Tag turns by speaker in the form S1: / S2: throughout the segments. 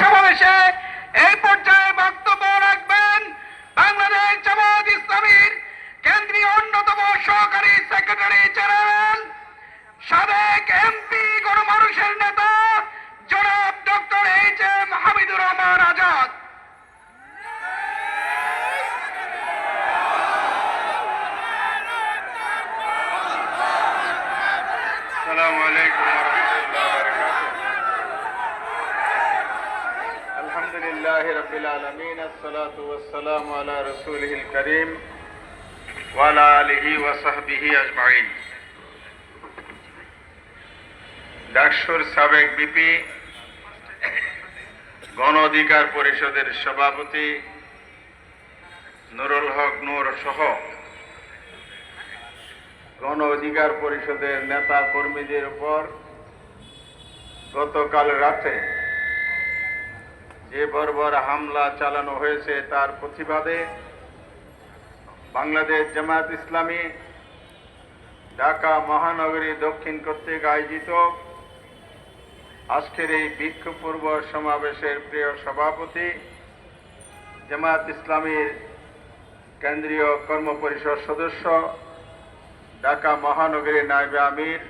S1: সমাবেশে এই পর্যায়ে বক্তব্য রাখবেন বাংলাদেশ জামাত ইসলামীর কেন্দ্রীয় অন্যতম সহকারী সেক্রেটারি জেনারেল, সাবেক এমপি গণমানুষের নেতা জনাব doctor H M
S2: Hamidur Rahman Azad. আসসালামু আলাইকুম الحمد لله رب العالمين الصلاة والسلام على رسوله الكريم وعلى آله وصحبه أجمعين ডাকসুর সাবেক বিপি গণ অধিকার পরিষদের সভাপতি নুরুল হক নূর সহ গণ অধিকার পরিষদের নেতা কর্মীদের উপর গতকাল রাতে যে বর্বর হামলা চালানো হয়েছে তার প্রতিবাদে। বাংলাদেশ জামায়াত ইসলামী ঢাকা মহানগরী দক্ষিণ কর্তৃক আয়োজিত আজকের এই বিক্ষোভপূর্ব সমাবেশের প্রিয় সভাপতি জামায়াত ইসলামীর কেন্দ্রীয় কর্মপরিষদ সদস্য ঢাকা মহানগরী নাইবে আমির,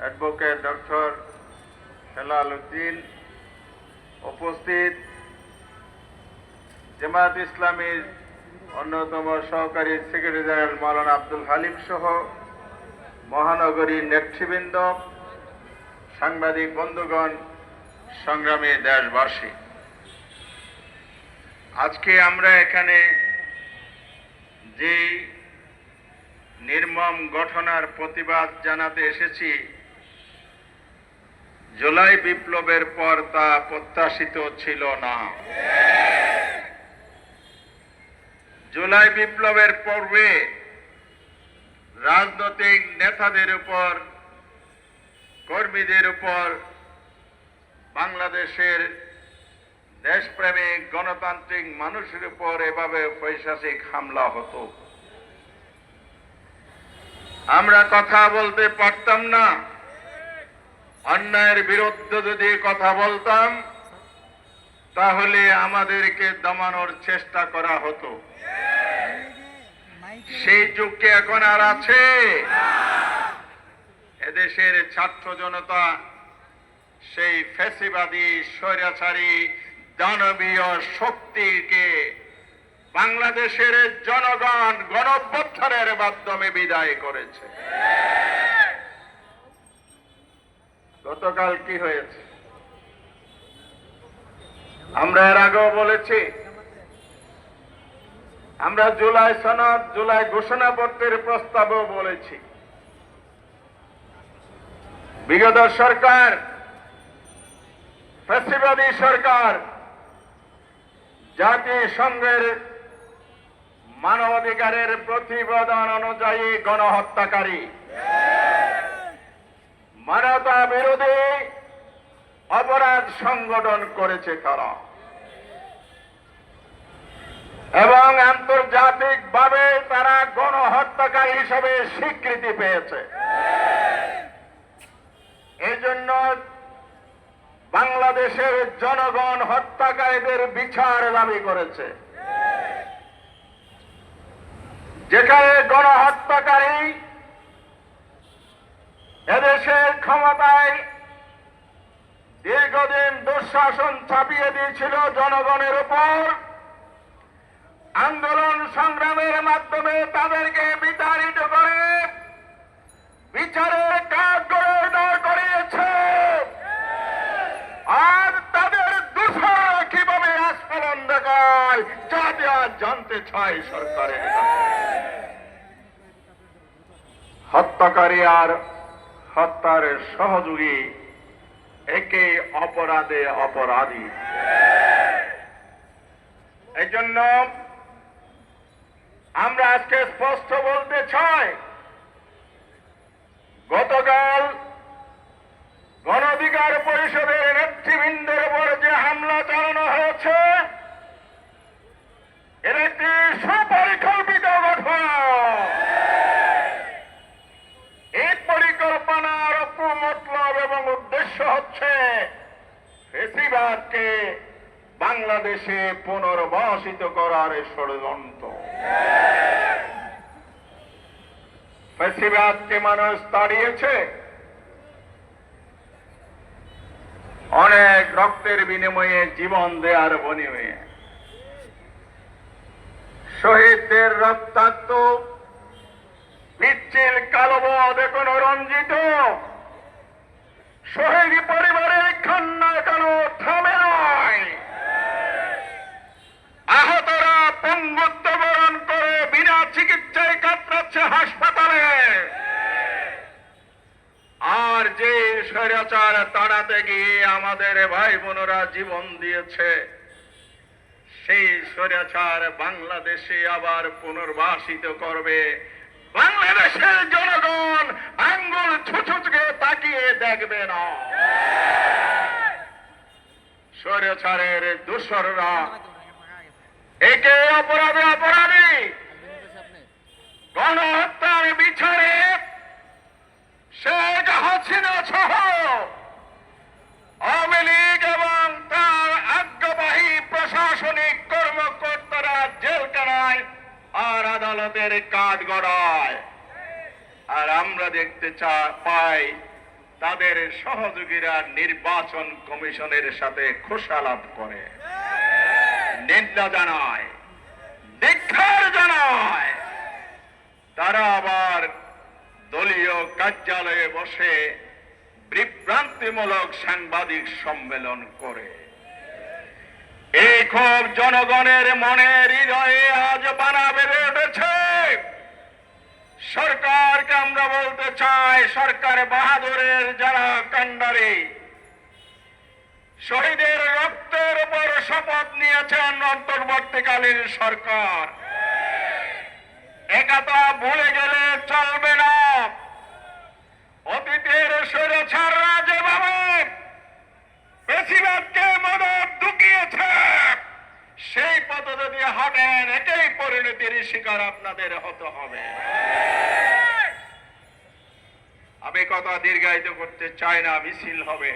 S2: অ্যাডভোকেট ডক্টর হেলাল উদ্দিন উপস্থিত জামায়াত ইসলামীর অন্যতম সহকারী সেক্রেটারি জেনারেল মাওলানা আব্দুল হালিম সহ মহানগরীর নেতৃবৃন্দ, সাংবাদিক বন্ধুগণ, সংগ্রামী দেশবাসী। আজকে আমরা এখানে যেই নির্মম ঘটনার প্রতিবাদ জানাতে এসেছি জুলাই বিপ্লবের পর তা প্রত্যাশিত ছিল না। জুলাই বিপ্লবের পূর্বে রাজনৈতিক নেতাদের উপর, কর্মীদের উপর বাংলাদেশের দেশপ্রেমিক, গণতান্ত্রিক মানুষের উপর এভাবে পৈশাচিক হামলা হতো। আমরা কথা বলতে পারতাম না। অন্যায়ের বিরুদ্ধে যদি কথা বলতাম, তাহলে আমাদেরকে দমানোর চেষ্টা করা হতো। সেই যুগকে এখন আর আছে। এদেশের ছাত্র জনতা, সেই ফেসিবাদী স্বৈরাচারী, দানবীয় শক্তিকে বাংলাদেশের জনগণ গণঅভ্যুত্থানের মাধ্যমে বিদায় করেছে। গতকাল কি হয়েছে? আমরা এর আগেও বলেছি, আমরা জুলাই সনদ, জুলাই ঘোষণাপত্রের প্রস্তাবও বলেছি। বিগত সরকার ফেসিবাদী সরকার জাতিসংঘের মানবাধিকারের প্রতিবেদন অনুযায়ী গণহত্যাকারী। মানবতা বিরোধী অপরাধ সংগঠন করেছে তারা। এবং আন্তর্জাতিকভাবে তারা গণহত্যাকারী হিসেবে স্বীকৃতি পেয়েছে। এই জন্য বাংলাদেশের জনগণ হত্যাকারীদের বিচার দাবি করেছে। যেখানে গণহত্যাকারী এদেশের ক্ষমতায় দীর্ঘদিন দুঃশাসন চাপিয়ে দিয়েছিল জনগণের উপর। আন্দোলন সংগ্রামের মাধ্যমে তাদেরকে বিতাড়িত করে বিচারের কাজ করে দাঁড় করিয়েছে। আর তাদের দূষণ কীভাবে আস্ফলন দেখায় যাতে আজ জানতে চাই সরকারের হত্যাকারী আর হত্যার সহযোগী একে অপরাধে অপরাধী। এই জন্য আমরা আজকে স্পষ্ট বলতে চাই গতকাল গণ অধিকার পরিষদের নেতৃবৃন্দের উপর যে হামলা চালানো হয়েছে এর একটি সুপরিকল্পিত ঘটনা এই পরিকল্পনার মতলব এবং উদ্দেশ্য হচ্ছে ফেসিবাদকে বাংলাদেশে করার ষড়যন্ত্র ফেসিবাদকে মানুষ তাড়িয়েছে অনেক রক্তের বিনিময়ে জীবন দেওয়ার বিনিময়ে শহীদদের রক্তাক্ত মিছিল কালবদ এখন রঞ্জিত। শহীদ পরিবারের খান্না কেন থামে নয় আহতরা পঙ্গুত্ব বরণ করে বিনা চিকিৎসায় কাতরাচ্ছে হাসপাতালে আর যে স্বৈরাচার তাড়াতে গিয়ে আমাদের ভাই বোনরা জীবন দিয়েছে। সেই স্বৈরাচার বাংলাদেশে আবার পুনর্বাসিত করবে। বাংলাদেশের জনগণ আঙ্গুল ছুছুচকে তাকিয়ে দেখবে না। স্বৈরাচারের দূষররা একে অপরাধে অপরাধী। গণহত্যার বিচারে শেখ হাসিনা সহ আওয়ামী লীগ এবং তার আজ্ঞাবাহী প্রশাসনিক কর্মকর্তারা জেলখানায় আর আদালতের কাঠ গড়ায়। আর আমরা দেখতে চা, পাই তাদের সহযোগীরা নির্বাচন কমিশনের সাথে খোসালাপ করে। নিন্দা জানায় দীক্ষার জানায়। তারা আবার দলীয় কার্যালয়ে বসে বিভ্রান্তিমূলক সাংবাদিক সম্মেলন করে। এই ক্ষোভ জনগণের মনে হৃদয়ে আজ বানা বেড়ে উঠেছে। সরকারকে আমরা বলতে চাই, সরকার বাহাদুরের যারা কান্ডারি শহীদের রক্তের উপর শপথ নিয়েছেন অন্তর্বর্তীকালীন সরকার। একাতা ভুলে গেলে চলবে না। অতীতের স্বৈরাচাররা যেভাবে বেশিরভাগকে মদত ঢুকিয়েছে। সেই পথ যদি হাঁটেন পরিণতির শিকার আপনাদের হতে হবে। আমি কথা দীর্ঘায়িত করতে চাই না, মিছিল হবে।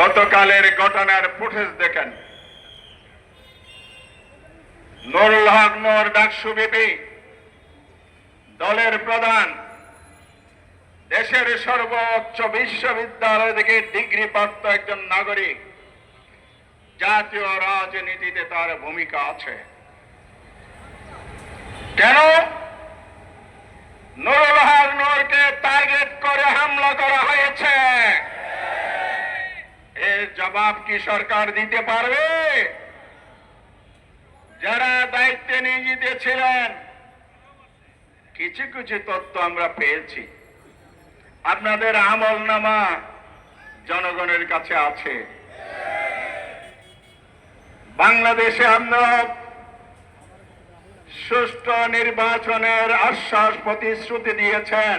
S2: গতকালের ঘটনার ফুটেজ দেখেন। নুরুল হক নোর ডাকসু বিপি দলের প্রধান, দেশের সর্বোচ্চ বিশ্ববিদ্যালয় থেকে ডিগ্রি প্রাপ্ত একজন নাগরিক, জাতীয় রাজনীতিতে তার ভূমিকা আছে। কেন? নুরুল হক নূরকে টার্গেট করে হামলা করা হয়েছে। এর জবাব কি সরকার দিতে পারবে? যারা দায়িত্বে নিয়োজিত ছিলেন কিছু কিছু তথ্য আমরা পেয়েছি। আপনাদের আমল নামা জনগণের কাছে আছে। বাংলাদেশে আপনারা সুষ্ঠু নির্বাচনের আশ্বাস প্রতিশ্রুতি দিয়েছেন।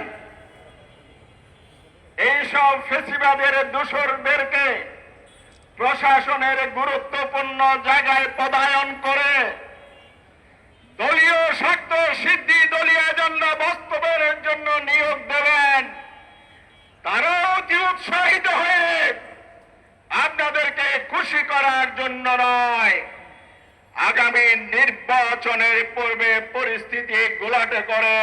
S2: এইসব ফেসিবাদের দূষরদেরকে প্রশাসনের গুরুত্বপূর্ণ জায়গায় পদায়ন করে দলীয় স্বার্থ সিদ্ধি, দলীয় এজেন্ডা বাস্তবের জন্য নিয়োগ দেবেন। তারাও অতি উৎসাহিত হয়ে আপনাদেরকে খুশি করার জন্য নয়। আগামী নির্বাচনের পূর্বে পরিস্থিতি গোলাটে করে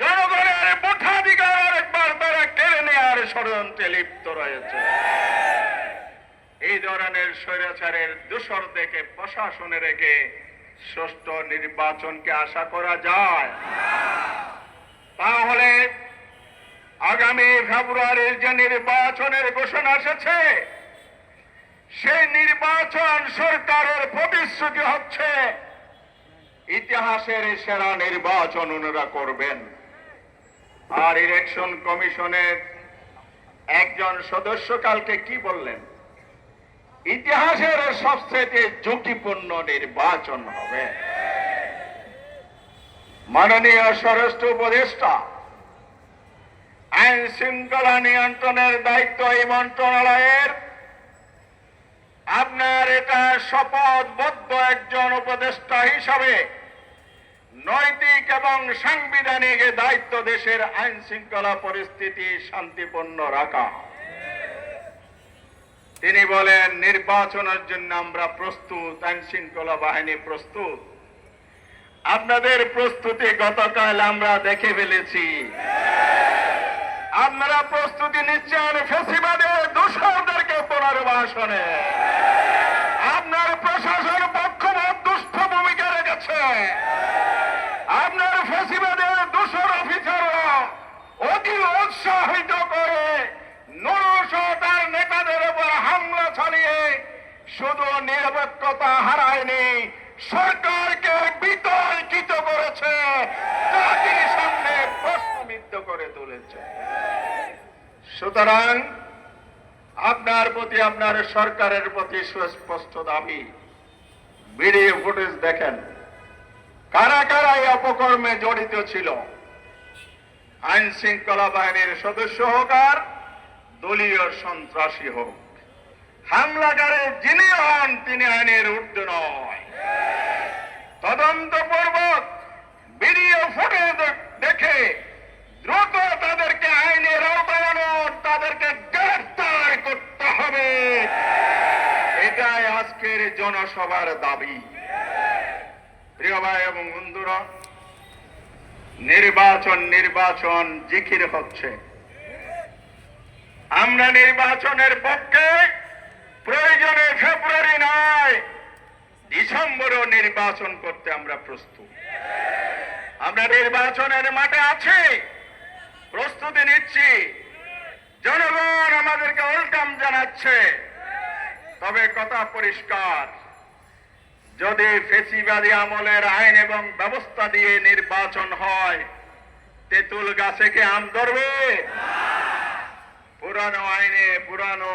S2: জনগণের ভোটাধিকার আরেকবার তারা কেড়ে নেওয়ার ষড়যন্ত্রে লিপ্ত রয়েছে। এই ধরনের স্বৈরাচারের দূষর দেখে প্রশাসনে রেখে সুষ্ঠু নির্বাচনকে আশা করা যায়। তাহলে আগামী ফেব্রুয়ারির যে নির্বাচনের ঘোষণা এসেছে, সেই নির্বাচন সরকারের প্রতিশ্রুতি হচ্ছে ইতিহাসের সেরা নির্বাচন ওনারা করবেন। আর ইলেকশন কমিশনের একজন সদস্য কালকে কি বললেন? ইতিহাসের সবচেয়ে ঝুঁকিপূর্ণ নির্বাচন হবে। মাননীয় স্বরাষ্ট্র উপদেষ্টা, আইন শৃঙ্খলা নিয়ন্ত্রণের দায়িত্ব এই মন্ত্রণালয়ের। আপনার এটা শপথবদ্ধ একজন উপদেষ্টা হিসাবে নৈতিক এবং সাংবিধানিক দায়িত্ব দেশের আইন শৃঙ্খলা পরিস্থিতি শান্তিপূর্ণ রাখা। বলেন, নির্বাচনের জন্য আমরা প্রস্তুত আইন শৃঙ্খলা বাহিনী প্রস্তুত। আপনাদের প্রস্তুতি গতকাল আমরা দেখে ফেলেছি। আপনারা প্রস্তুতি নিচ্ছেন ফেসিবাদের দূষণদেরকে পুনর্বাসনে আপনার প্রশাসন পক্ষপাত দুষ্ট ভূমিকা রেখেছে আপনার ফেসিবাদের দূষণ অফিসাররা অতি উৎসাহিত করে নুরুশো তার নেতাদের উপর হামলা চালিয়ে শুধু নিরপেক্ষতা হারায়নি। সরকারকে বিতর্কিত করেছে। জাতির সামনে প্রশ্নবিদ্ধ করে তুলেছে। সুতরাং আপনার প্রতি, আপনার সরকারের প্রতি সুস্পষ্ট দাবি। ভিডিও ফুটেজ দেখেন। কারা কারা এই অপকর্মে জড়িত ছিল? আইন শৃঙ্খলা বাহিনীর সদস্য হোক আর দলীয় সন্ত্রাসী হোক। হামলাকারী যিনি তিনি আইনের ঊর্ধ্বে নয়। তদন্তপূর্বক ভিডিও ফুটেজ দেখে দ্রুত তাদেরকে আইনের আওতায় তাদেরকে গ্রেফতার করতে হবে। এটাই আজকের জনসভার দাবি। প্রিয় ভাই এবং বন্ধুরা, নির্বাচন নির্বাচন জিকির হচ্ছে। আমরা নির্বাচনের পক্ষে প্রয়োজনে ফেব্রুয়ারি নয় ডিসেম্বরও নির্বাচন করতে আমরা প্রস্তুত। আমরা নির্বাচনের মাঠে আছি, প্রস্তুতি নিচ্ছি। জনগণ আমাদেরকে ওয়েলকাম জানাচ্ছে। তবে কথা পরিষ্কার, যদি ফেসিবাদী আমলের আইন এবং ব্যবস্থা দিয়ে নির্বাচন হয়, তেঁতুল গাছে কি আম ধরবে? পুরানো আইনে পুরানো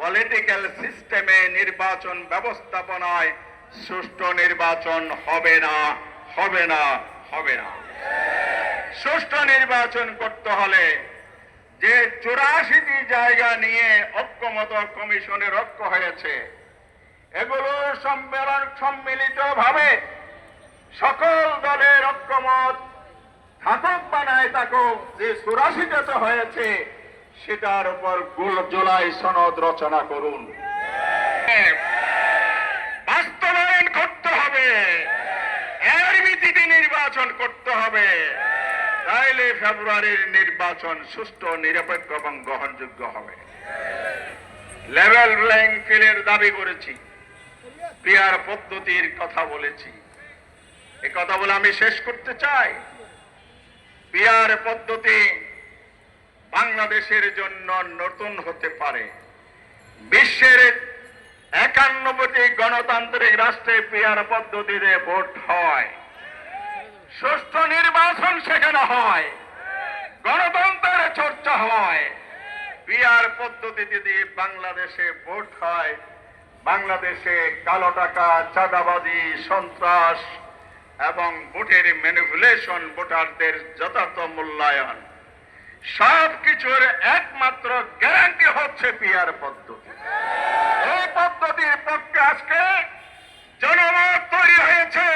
S2: পলিটিক্যাল সিস্টেমে নির্বাচন ব্যবস্থাপনায় সুষ্ঠু নির্বাচন হবে না হবে না হবে না। সুষ্ঠু নির্বাচন করতে হলে যে চুরাশিটি জায়গা নিয়ে ঐক্যমত কমিশনের ঐক্য হয়েছে, এগুলো সম্মেলন সম্মিলিত ভাবে সকল দলের ঐক্যমত থাকুক বানায় থাকুক, যে চুরাশিটা তো হয়েছে সেটার উপর জোলাই সনদ রচনা করুন। বাস্তবায়ন করতে হবে। এর ভিত্তিতে নির্বাচন করতে হবে। তাইলে ফেব্রুয়ারির নির্বাচন সুষ্ঠু, নিরপেক্ষ এবং গ্রহণযোগ্য হবে। লেভেল প্লেইং ফিল্ডের দাবি করেছি। পিয়ার পদ্ধতির কথা বলেছি। এ কথা বলে আমি শেষ করতে চাই। পিয়ার পদ্ধতি বাংলাদেশের জন্য নতুন হতে পারে। বিশ্বের একান্নবটি গণতান্ত্রিক রাষ্ট্রে পেয়ার পদ্ধতিতে ভোট হয়। সুষ্ঠু নির্বাচন সেখানে হয়। গণতন্ত্রের চর্চা হয়। পিয়ার পদ্ধতি যদি বাংলাদেশে ভোট হয়। বাংলাদেশে কালো টাকা, চাঁদাবাজি, সন্ত্রাস এবং ভোটের ম্যানিপুলেশন ভোটারদের যথার্থ মূল্যায়ন। সব কিছুর একমাত্র গ্যারান্টি হচ্ছে পিয়ার পদ্ধতি। এই পদ্ধতির পক্ষে আজকে জনমত তৈরি হয়েছে।